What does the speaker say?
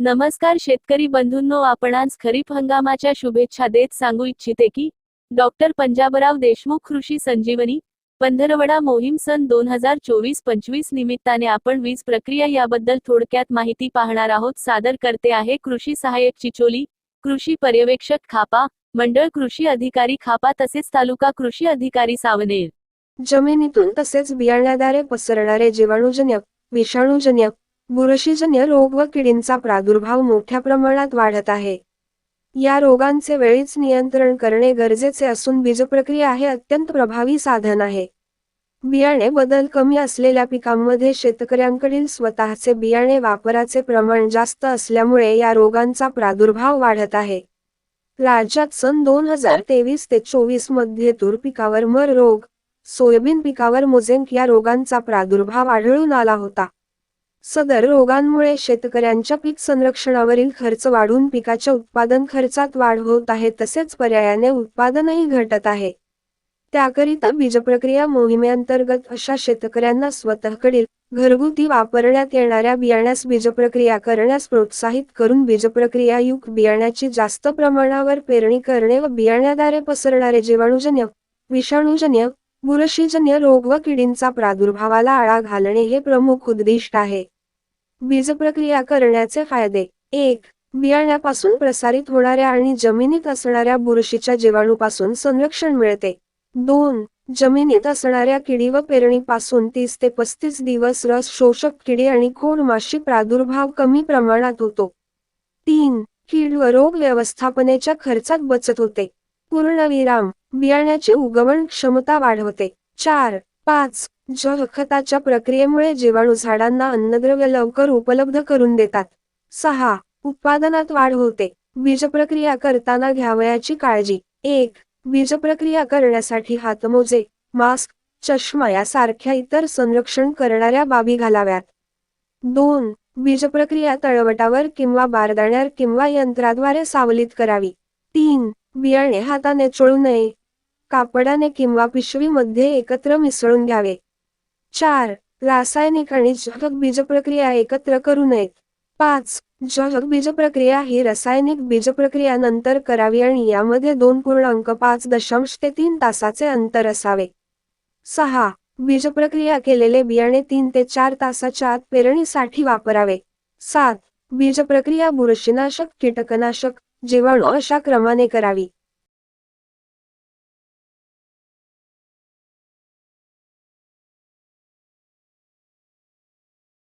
नमस्कार शेतकरी बंधूंनो आपणास खरीप हंगामाच्या शुभेच्छा देत सांगू इच्छिते की डॉक्टर पंजाबराव देशमुख कृषी संजीवनी पंधरवडा मोहीम सन दोन हजार चोवीस पंचवीस निमित्ताने आपण वीज प्रक्रिया याबद्दल थोडक्यात माहिती पाहणार आहोत. सादर करते आहे कृषी सहाय्यक चिचोली कृषी पर्यवेक्षक खापा मंडळ कृषी अधिकारी खापा तसेच तालुका कृषी अधिकारी सावनेर. जमिनीतून तसेच बियाण्याद्वारे पसरणारे जीवाणूजन्य विषाणूजन्य बुरशीजन्य रोग व किडींचा प्रादुर्भाव मोठ्या प्रमाणात वाढत आहे. या रोगांचे वेळीच नियंत्रण करणे गरजेचे असून बीजप्रक्रिया हे अत्यंत प्रभावी साधन आहे. बियाणे बदल कमी असलेल्या पिकांमध्ये शेतकऱ्यांकडील स्वतःचे बियाणे वापराचे प्रमाण जास्त असल्यामुळे या रोगांचा प्रादुर्भाव वाढत आहे. राज्यात सन दोन हजार तेवीस ते चोवीसमध्ये तूर पिकावर मर रोग सोयाबीन पिकावर मोझेंक या रोगांचा प्रादुर्भाव आढळून आला होता. सदर रोगांमुळे शेतकऱ्यांच्या पीक संरक्षणावरील खर्च वाढून पिकाच्या उत्पादन खर्चात वाढ होत आहे तसेच पर्यायाने उत्पादनही घटत आहे. त्याकरिता बीजप्रक्रिया मोहिमेअंतर्गत अशा शेतकऱ्यांना स्वतःकडील घरगुती वापरण्यात येणाऱ्या बियाण्यास बीजप्रक्रिया करण्यास प्रोत्साहित करून बीजप्रक्रिया युग बियाण्याची जास्त प्रमाणावर पेरणी करणे व बियाण्याद्वारे पसरणारे जीवाणूजन्य विषाणूजन्य बुरशीजन्य रोग व किडींचा प्रादुर्भावाला आळा घालणे हे प्रमुख उद्दिष्ट आहे. बीजप्रक्रिया करण्याचे फायदे. एक बियाण्यापासून प्रसारित होणाऱ्या आणि जमिनीत असणाऱ्या बुरशीच्या जीवाणूपासून संरक्षण मिळते. दोन जमिनीत असणाऱ्या किडी व पेरणीपासून तीस ते पस्तीस दिवस रस शोषक किडी आणि खोड माशी प्रादुर्भाव कमी प्रमाणात होतो. तीन कीड व रोग व्यवस्थापनेच्या खर्चात बचत होते. पूर्णविराम बियाण्याची उगवण क्षमता वाढवते. चार पाच जल खताच्या प्रक्रियेमुळे जीवाणू झाडांना अन्नद्रव्य लवकर उपलब्ध करून देतात. सहा. उत्पादनात वाढ होते. बीजप्रक्रिया करताना घ्यावयाची काळजी. एक. बीजप्रक्रिया करण्यासाठी हातमोजे मास्क चष्मा यासारख्या इतर संरक्षण करणाऱ्या बाबी घालाव्यात. दोन. बीजप्रक्रिया तळवटावर किंवा बारदाण्यावर किंवा यंत्राद्वारे सावलीत करावी. तीन. बियाणे हाताने चोळू नये. कापडाने किंवा पिशवीमध्ये एकत्र मिसळून घ्यावे. चार रासायनिक आणि जैविक बीजप्रक्रिया एकत्र करू नयेत. पाच जैविक बीजप्रक्रिया ही रासायनिक बीजप्रक्रिया नंतर करावी आणि यामध्ये दोन पूर्णांक पाच दशांश ते तीन तासाचे अंतर असावे. सहा बीजप्रक्रिया केलेले बियाणे तीन ते चार तासाच्या आत पेरणीसाठी वापरावे. सात बीजप्रक्रिया बुरशीनाशक कीटकनाशक जीवाणू अशा क्रमाने करावी.